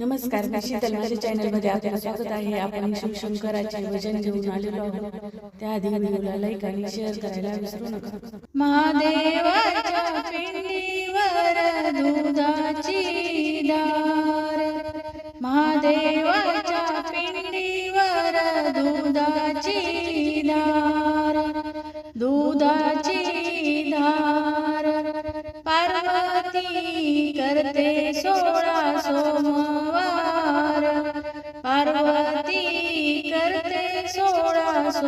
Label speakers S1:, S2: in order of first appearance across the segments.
S1: नमस्कार शीतल माझ्या चॅनलमध्ये आपलं स्वागत आहे. आपण शिवशंकराचे भजन घेऊन आलेलो आहोत. त्याआधी व्हिडिओला लाईक आणि शेअर करायला विसरू नका
S2: महादेवाच्या पिंडीवर दुधाची धार महादेवाच्या पिंडीवर दुधाची धार दुधाची धार पार्वती करते सोळा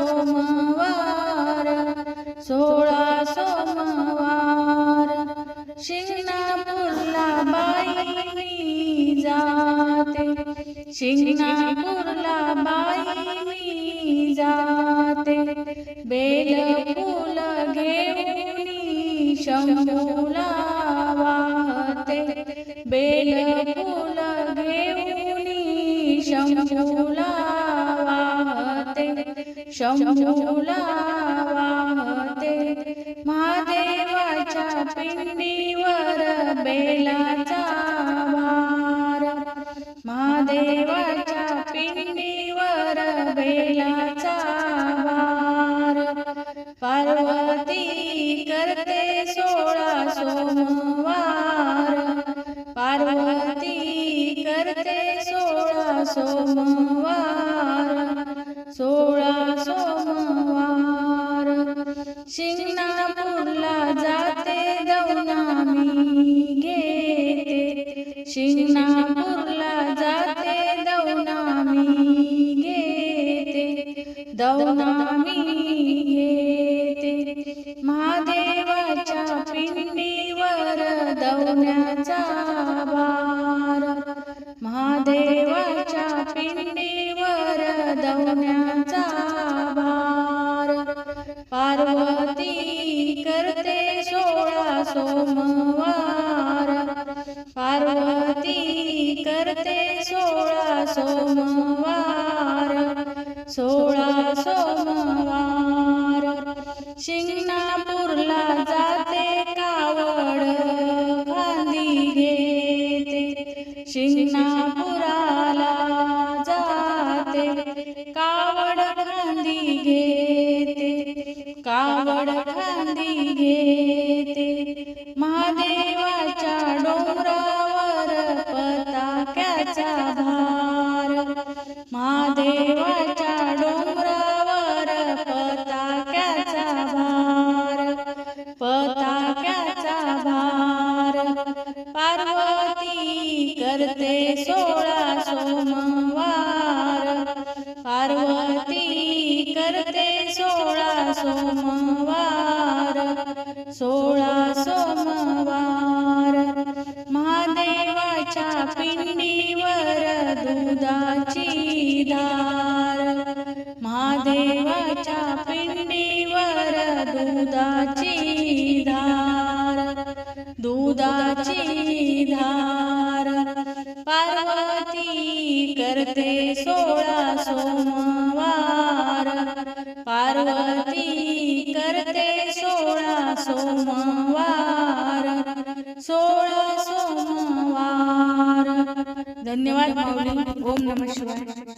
S2: सोमवार सोळा सोमवार शिंगणापूरला बाई जाते. शिंगणापूरला बाई जाते. बेल फुल घेऊन शंभूला वाहते. बेल फुल घेऊन शंभू शंभूला वाहते महादेवाच्या पिंडीवर बेलाचा भार महादेवाच्या पिंडीवर बेला दौनामी येते महादेवाच्या पिंडीवर दौण्याचा भार महादेवाच्या पिंडीवर दौण्याचा भार पार्वती करते सोळा सोमवार. पार्वती करते सोळा सोमवार. सोळा सोमवार. शिंगणापूरला जाते कावड खांदी घेते. शिंगणापुराला जाते कावड खांदी घेते. कावड खांदी घेते. महादेवाच्या डोंगरावर पताक्याचा भार. महादेव पताक्याचा भार पताक्याचा भार. पार्वती करते सोळा सोमवार. पार्वती करते सोळा सोमवार. सोळा सोमवार. महादेवाच्या पिंडीवर दुधाची धार महादेवाच्या दुधाची धार दुधाची धार. पार्वती करते सोळा सोमवार. पार्वती करते सोळा सोमवार. सोळा सोमवार. धन्यवाद ओम नम शिवाय.